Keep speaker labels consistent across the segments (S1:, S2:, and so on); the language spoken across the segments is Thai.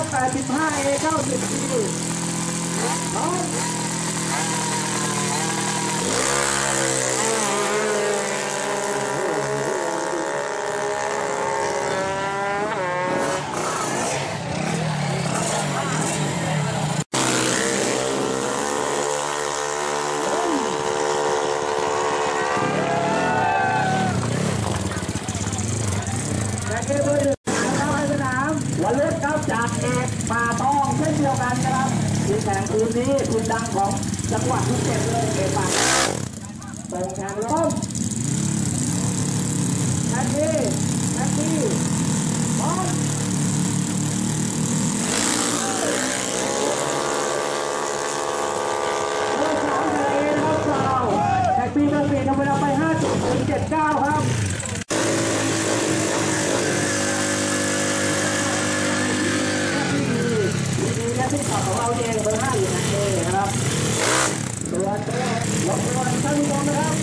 S1: ก็แปดสิบห้าเอเก้าสิบปีน้ วันเลือกครับจากเอกป่าตองเช่นเดียวกันนะครับทีมแข่งคืนนี้คุณดังของจังหวัดทุกเขตเลยเอกป่าตรงทางลงนักกี้นักกี้บอลปีเดือนปีทำเวลาไป 5.079 ครับ ที่ขับของเบอร์ห้าอยู่นะเองนะครับตัวเจ้าลงตัวท่านผู้ชมนะครับ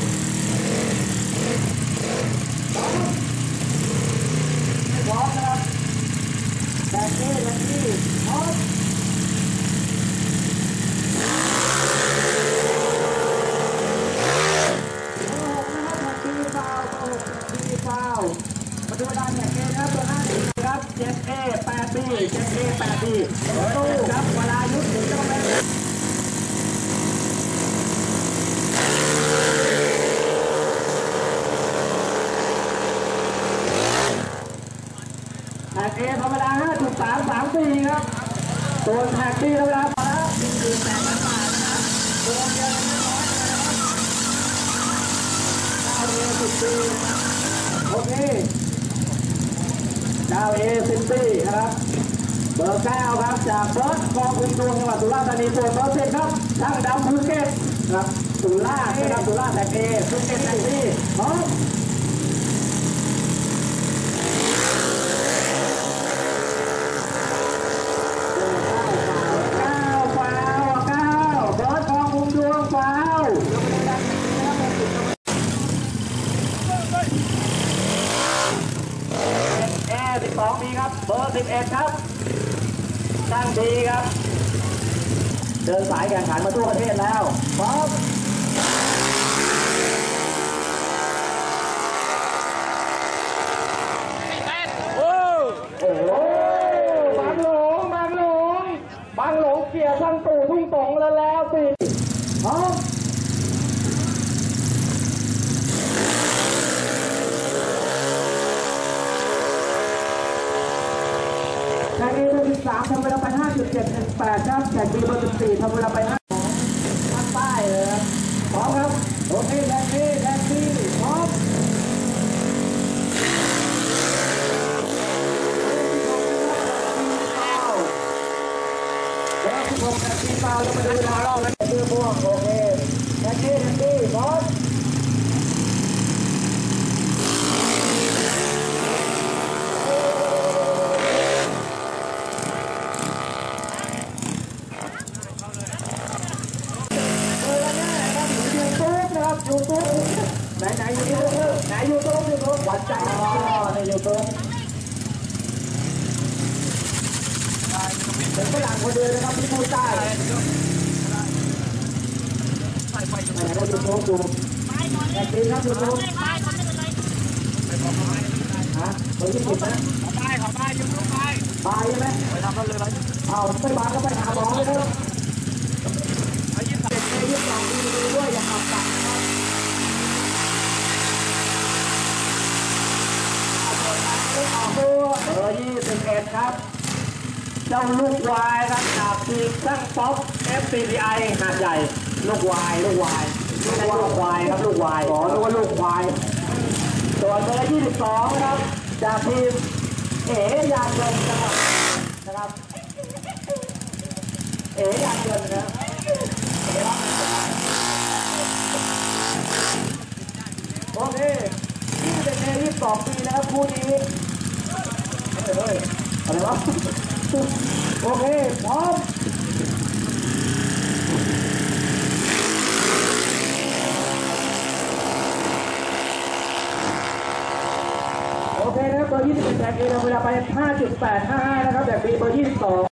S1: พร้อมนะครับแบกเก้แบกที่พร้อมเบอร์หกนะครับแบกที่ฟาวเบอร์หกแบกที่ฟาวมาดูเวลาแบกเก้นะครับเบอร์ห้าครับเจ็ดเอแปดบีเจ็ดเอแปดบีตู้ครับเวลายุทธถึงจะเป็น แท็ก เอธรรมดา 5.334 ครับส่วนแท็กบีธรรมดาพอแล้ว1.8ล้านบาทนะครับตัวเดียวกันน้อยนะครับดาวเอสิบปีโอเคดาวเอสิบปีนะครับเบอร์เก้าครับจากเบิร์ดกองคุณดวงจังหวัดสุราษฎร์ธานีส่วเบอร์สิบครับช่างดำภูเก็ตครับสุราษฎร์นะครับสุราษฎร์แท็กเอภูเก็ตแท็กซี่พร้อม อร์12มีครับ เบอร์11ครับตั้งดีครับ เดินสายแข่งขันมาทั่วประเทศแล้วพร้อมโอ้โหบางหลงบางหลงบางหลงเกียร์ช่างตู่ทุ่งตงแล้วแล้วสิพร้อม แข่งเอเบอร์สิบสามทำเวลาไปห้าจุดเจ็ดหนึ่งแปดครับแข่บีเบอร์สิบสี่ทำเวลาไปห้าภาคใต้เลยครับพร้อมครับโอเคแท็กซี่แท็กซี่พร้อมแล้วที่ผมแท็กซี่เปล่าแล้วมาดูทางเราแล้วคือพวกโอเคแท็กซี่แท็กซี่พร้อมเออแล้วเนี่ยนะครับยูทูบนะครับยูทูบไหนไหนยูทูบไหนยูทูบยูทูบหวานใจอ๋อในยูทูบ เป็นฝรั่งคนเดียวนะครับที่พูด ใต้ไหนเราดูโชว์ดูแต่จริงครับดูโชว์ฮะเราที่ผิดนะ
S2: ไปขอไปยูทูบไป
S1: ตายใช่ไหม
S2: ไปทำกันเลยไป
S1: เอาไม่มาก็ไปหาหมอเลยครับ
S2: ไปยี่สิบ
S1: เด็กในยุคหลังดีดูด้วยอย่าขับตัดนะครับออกตัวเบอร์ยี่สิบ เอ็ดครับ เจ้าลูกวายครับจากทีมช่างป๊อป FCDI หาดใหญ่ ลูกวาย ลูกวายไม่ใช่ลูกควายครับลูกวายอ๋อนึกว่าลูกควายส่วนเบอร์22ครับ จากทีมเอ๋ยานยนต์นะครับนะครับเอ๋ยานยนต์นะโอเคนี่เป็นเอ22ปีนะครับคู่นี้ เฮ้ยอะไรวะโอเคพร้อมโอเคนะครับเบอร์21แบกเอเราเวลาไป 5.855 นะครับแบกบีเบอร์22